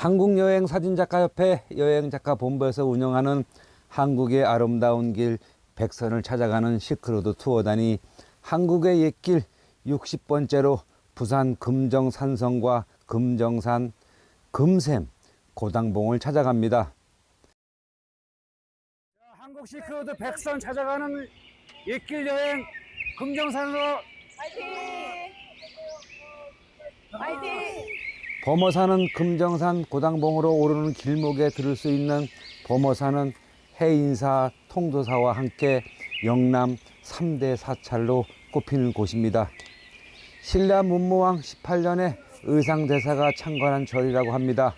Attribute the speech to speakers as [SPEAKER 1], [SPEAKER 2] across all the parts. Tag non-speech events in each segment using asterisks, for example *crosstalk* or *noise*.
[SPEAKER 1] 한국여행사진작가협회 여행작가본부에서 운영하는 한국의 아름다운 길 백선을 찾아가는 시크로드 투어단이 한국의 옛길 60번째로 부산 금정산성과 금정산 금샘 고당봉을 찾아갑니다. 한국 시크로드 백선 찾아가는 옛길 여행 금정산으로
[SPEAKER 2] 파이팅! 파이팅!
[SPEAKER 1] 범어산은 금정산 고당봉으로 오르는 길목에 들을 수 있는 범어산은 해인사, 통도사와 함께 영남 3대 사찰로 꼽히는 곳입니다. 신라 문무왕 18년에 의상대사가 창건한 절이라고 합니다.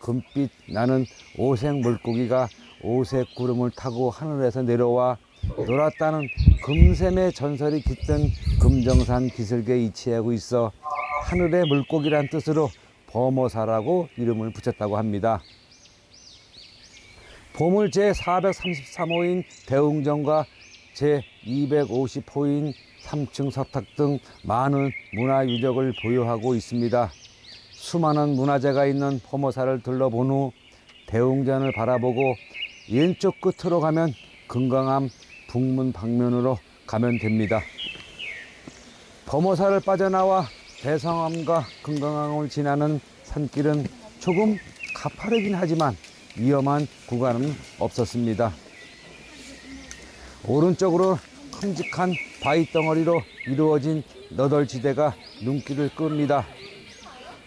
[SPEAKER 1] 금빛 나는 오색 물고기가 오색 구름을 타고 하늘에서 내려와 놀았다는 금샘의 전설이 깃든 금정산 기슭에 위치하고 있어 하늘의 물고기란 뜻으로 범어사라고 이름을 붙였다고 합니다. 보물 제433호인 대웅전과 제250호인 3층 서탁 등 많은 문화 유적을 보유하고 있습니다. 수많은 문화재가 있는 범어사를 둘러본 후 대웅전을 바라보고 왼쪽 끝으로 가면 금강암 북문 방면으로 가면 됩니다. 범어사를 빠져나와 대성암과 금강암을 지나는 산길은 조금 가파르긴 하지만 위험한 구간은 없었습니다. 오른쪽으로 큼직한 바위 덩어리로 이루어진 너덜지대가 눈길을 끕니다.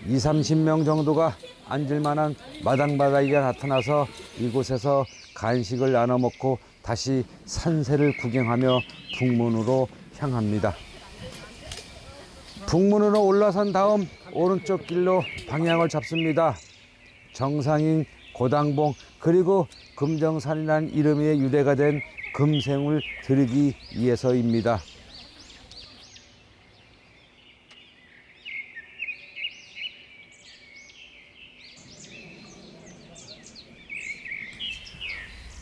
[SPEAKER 1] 2, 30명 정도가 앉을 만한 마당바닥이가 나타나서 이곳에서 간식을 나눠 먹고 다시 산세를 구경하며 북문으로 향합니다. 북문으로 올라선 다음 오른쪽 길로 방향을 잡습니다. 정상인 고당봉 그리고 금정산이라는 이름의 유래가 된 금생을 들이기 위해서입니다.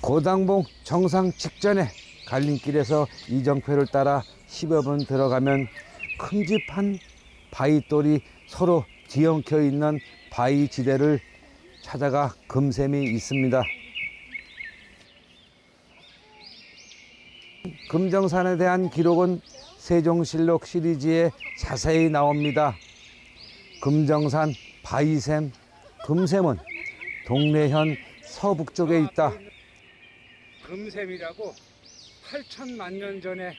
[SPEAKER 1] 고당봉 정상 직전에 갈림길에서 이정표를 따라 10여 분 들어가면 큼직한 바위돌이 서로 뒤엉켜 있는 바위 지대를 찾아가 금샘이 있습니다. 금정산에 대한 기록은 세종실록 시리즈에 자세히 나옵니다. 금정산, 바위샘, 금샘은 동래현 서북쪽에 있다. 금샘이라고 8천만 년 전에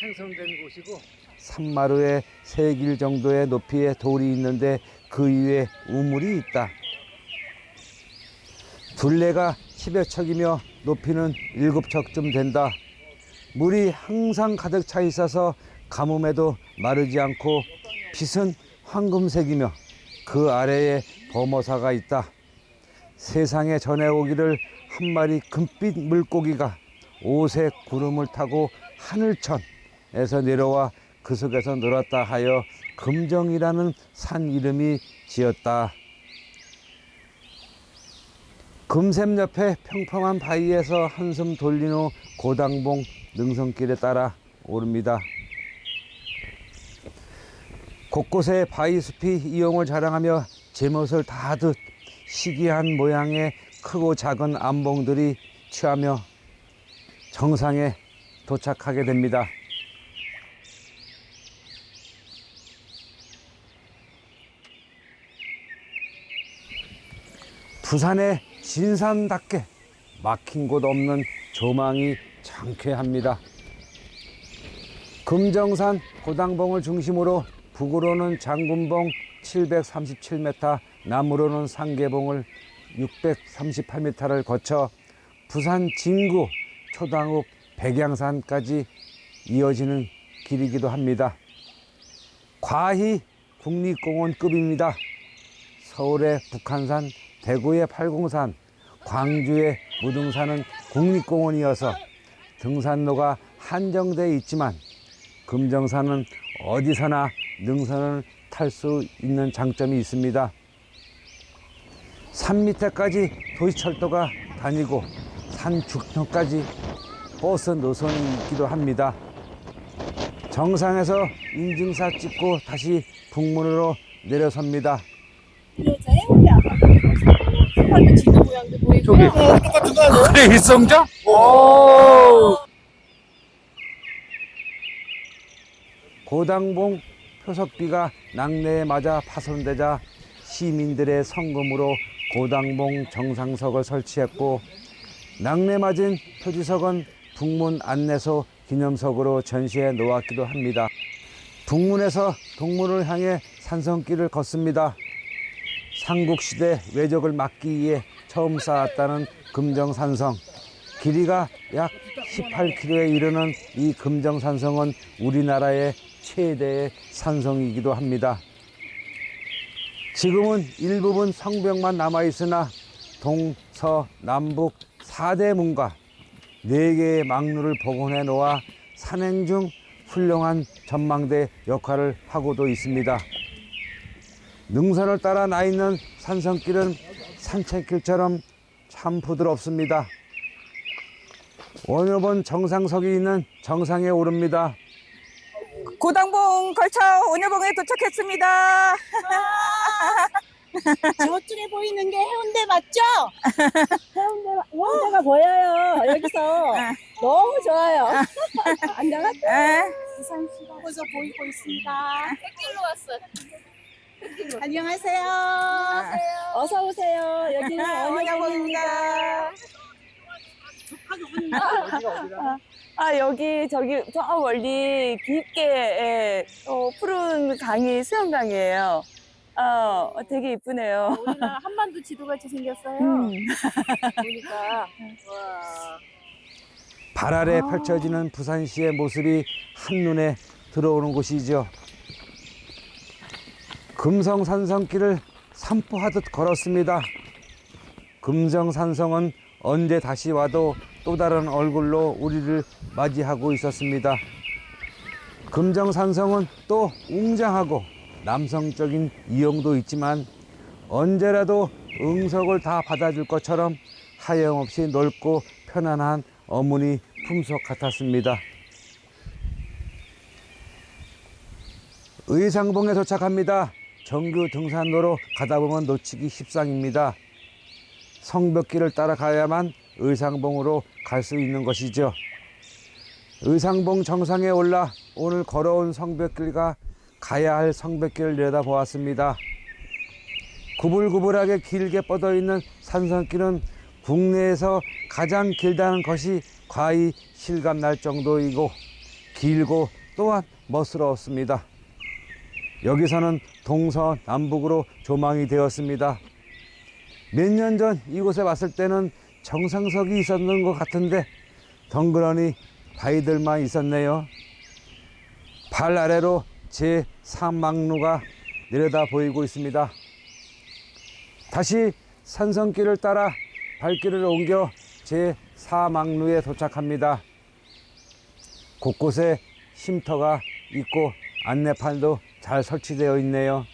[SPEAKER 1] 생성된 곳이고 산마루에 세 길 정도의 높이의 돌이 있는데 그 위에 우물이 있다. 둘레가 10여 척이며 높이는 7척쯤 된다. 물이 항상 가득 차 있어서 가뭄에도 마르지 않고 빛은 황금색이며 그 아래에 범어사가 있다. 세상에 전해오기를 한 마리 금빛 물고기가 오색 구름을 타고 하늘천에서 내려와 그 속에서 놀았다 하여 금정이라는 산 이름이 지었다. 금샘 옆에 평평한 바위에서 한숨 돌린 후 고당봉 능선길에 따라 오릅니다. 곳곳에 바위숲이 이용을 자랑하며 제멋을 다하듯 시기한 모양의 크고 작은 암봉들이 취하며 정상에 도착하게 됩니다. 부산의 진산답게 막힌 곳 없는 조망이 장쾌합니다. 금정산 고당봉을 중심으로 북으로는 장군봉 737m, 남으로는 상계봉을 638m를 거쳐 부산 진구 초당읍 백양산까지 이어지는 길이기도 합니다. 과히 국립공원급입니다. 서울의 북한산, 대구의 팔공산, 광주의 무등산은 국립공원이어서 등산로가 한정돼 있지만 금정산은 어디서나 능선을 탈 수 있는 장점이 있습니다. 산 밑에까지 도시철도가 다니고 산 중턱까지 버스 노선이 있기도 합니다. 정상에서 인증사 찍고 다시 북문으로 내려섭니다.
[SPEAKER 2] 모양도 보이고요.
[SPEAKER 3] 저기.
[SPEAKER 4] 똑같은 거 아니에요?
[SPEAKER 3] 그래 일성장? 오.
[SPEAKER 1] 고당봉 표석비가 낙내에 맞아 파손되자 시민들의 성금으로 고당봉 정상석을 설치했고 낙내 맞은 표지석은 북문 안내소 기념석으로 전시해 놓았기도 합니다. 북문에서 동문을 향해 산성길을 걷습니다. 삼국시대 외적을 막기 위해 처음 쌓았다는 금정산성. 길이가 약 18km에 이르는 이 금정산성은 우리나라의 최대의 산성이기도 합니다. 지금은 일부분 성벽만 남아 있으나 동 서 남북 4대 문과 4개의 망루를 복원해 놓아 산행 중 훌륭한 전망대 역할을 하고도 있습니다. 능선을 따라 나 있는 산성길은 산책길처럼 참 부드럽습니다. 번 정상석이 있는 정상에 오릅니다.
[SPEAKER 5] 고당봉 걸쳐 온여봉에 도착했습니다.
[SPEAKER 2] 저쪽에 보이는 게 해운대 맞죠? *laughs* 해운대, 해운대가 보여요. 여기서 너무 좋아요. 안녕하세요.
[SPEAKER 5] 예.
[SPEAKER 2] 부산시가 벌써 보이고 있습니다. 햇길로 왔어. 안녕하세요. 어서 오세요. 여기는 원효봉입니다.
[SPEAKER 5] 아 여기 저기 저 멀리 깊게 예, 어, 푸른 강이 수영강이에요. 어 되게 이쁘네요.
[SPEAKER 2] 우리나라 한반도 지도같이 생겼어요.
[SPEAKER 5] 음.
[SPEAKER 2] 보니까 와.
[SPEAKER 1] 발 아래 펼쳐지는 부산시의 모습이 한눈에 들어오는 곳이죠. 금성산성길을 산포하듯 걸었습니다. 금정산성은 언제 다시 와도 또 다른 얼굴로 우리를 맞이하고 있었습니다. 금정산성은 또 웅장하고 남성적인 이용도 있지만 언제라도 응석을 다 받아줄 것처럼 하염없이 넓고 편안한 어머니 품속 같았습니다. 의상봉에 도착합니다. 정규 등산로로 가다 보면 놓치기 십상입니다. 성벽길을 따라가야만 의상봉으로 갈 수 있는 것이죠. 의상봉 정상에 올라 오늘 걸어온 성벽길과 가야 할 성벽길을 내다보았습니다. 구불구불하게 길게 뻗어 있는 산성길은 국내에서 가장 길다는 것이 과히 실감날 정도이고 길고 또한 멋스러웠습니다. 여기서는 동서 남북으로 조망이 되었습니다. 몇 년 전 이곳에 왔을 때는 정상석이 있었는 것 같은데 덩그러니 바위들만 있었네요. 발 아래로 제 3막루가 내려다 보이고 있습니다. 다시 산성길을 따라 발길을 옮겨 제 4막루에 도착합니다. 곳곳에 쉼터가 있고 안내판도 잘 설치되어 있네요.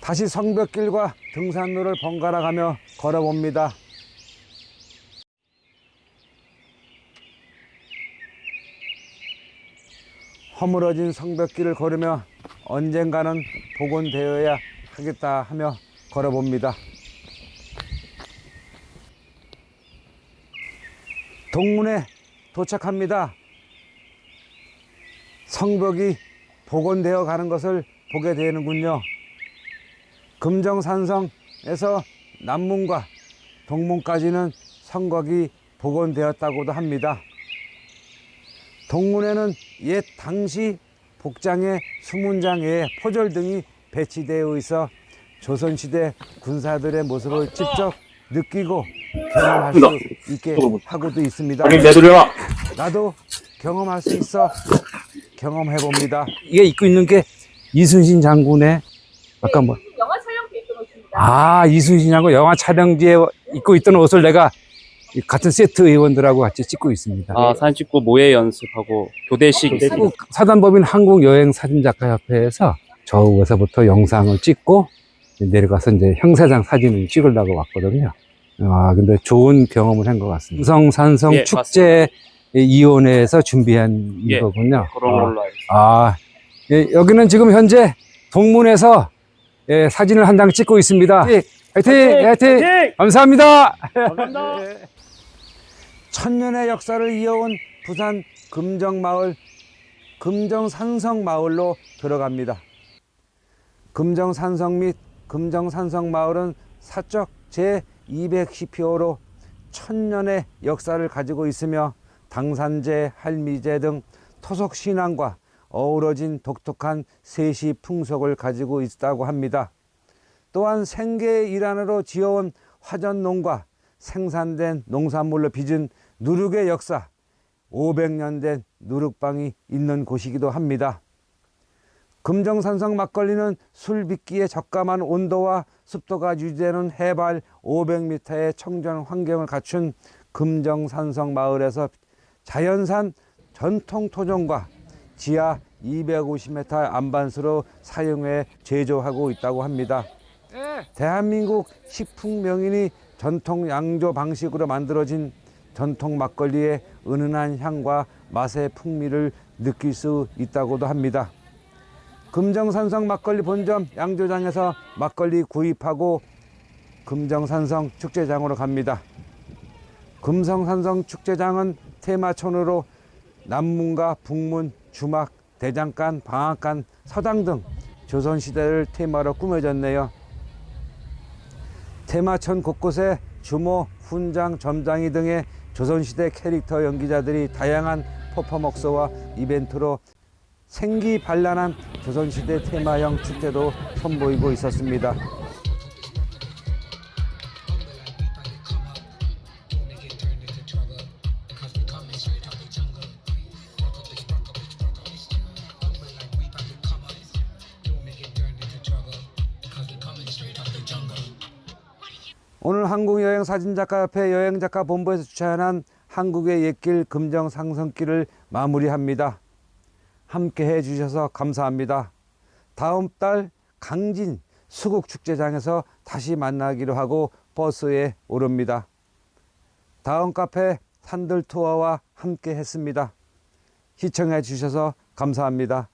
[SPEAKER 1] 다시 성벽길과 등산로를 번갈아 가며 걸어봅니다. 허물어진 성벽길을 걸으며 언젠가는 복원되어야 하겠다 하며 걸어봅니다. 동문에 도착합니다. 성벽이 복원되어 가는 것을 보게 되는군요. 금정산성에서 남문과 동문까지는 성곽이 복원되었다고도 합니다. 동문에는 옛 당시 복장의 수문장에 포절 등이 배치되어 있어 조선시대 군사들의 모습을 직접 느끼고 경험할 수 있게 하고도 있습니다. 나도 경험할 수 있어 경험해 봅니다. 이게 입고 있는 게 이순신 장군의 아까 뭐
[SPEAKER 2] 영화 촬영도 있던 옷입니다.
[SPEAKER 1] 아, 이순신하고 영화 촬영지에 입고 있던 옷을 내가 이 같은 세트 의원들하고 같이 찍고 있습니다.
[SPEAKER 3] 아 사진 찍고 모의 연습하고 교대식.
[SPEAKER 1] 한국 사단법인 한국 여행 사진작가 협회에서 저에서부터 영상을 찍고 내려가서 이제 형사장 사진을 찍으려고 왔거든요. 아, 근데 좋은 경험을 한 것 같습니다. 성산성
[SPEAKER 3] 예,
[SPEAKER 1] 축제 이원회에서 준비한
[SPEAKER 3] 예.
[SPEAKER 1] 이거군요.
[SPEAKER 3] 그런 걸로 알고 있습니다.
[SPEAKER 1] 아, 예, 여기는 지금 현재 동문에서 예, 사진을 한 장 찍고 있습니다. 화이팅!
[SPEAKER 2] 화이팅!
[SPEAKER 1] 화이팅!
[SPEAKER 2] 화이팅!
[SPEAKER 1] 감사합니다.
[SPEAKER 2] 감사합니다.
[SPEAKER 1] 천년의 역사를 이어온 부산 금정마을 금정산성마을로 들어갑니다. 금정산성 및 금정산성마을은 사적 제210호로 천년의 역사를 가지고 있으며 당산제, 할미제 등 토속 신앙과 어우러진 독특한 세시 풍속을 가지고 있다고 합니다. 또한 생계의 일환으로 지어온 화전농과 생산된 농산물로 빚은 누룩의 역사, 500년 된 누룩방이 있는 곳이기도 합니다. 금정산성 막걸리는 술 빚기에 적감한 온도와 습도가 유지되는 해발 500m의 청정 환경을 갖춘 금정산성 마을에서 자연산 전통 토종과 지하 250m 안반수로 사용해 제조하고 있다고 합니다. 대한민국 식품 명인이 전통 양조 방식으로 만들어진 전통 막걸리의 은은한 향과 맛의 풍미를 느낄 수 있다고도 합니다. 금정산성 막걸리 본점 양조장에서 막걸리 구입하고 금정산성 축제장으로 갑니다. 금성산성 축제장은 테마촌으로 남문과 북문, 주막, 대장간, 방앗간, 서당 등 조선시대를 테마로 꾸며졌네요. 테마천 곳곳에 주모, 훈장, 점장이 등의 조선시대 캐릭터 연기자들이 다양한 퍼포먼스와 이벤트로 생기 발랄한 조선시대 테마형 축제도 선보이고 있었습니다. 한국여행 사진작가협회 여행작가 본부에서 주최하는 한국의 옛길 금정 상성길을 마무리합니다. 함께 해주셔서 감사합니다. 다음 달 강진 수국축제장에서 다시 만나기로 하고 버스에 오릅니다. 다음 카페 산들 투어와 함께 했습니다. 시청해 주셔서 감사합니다.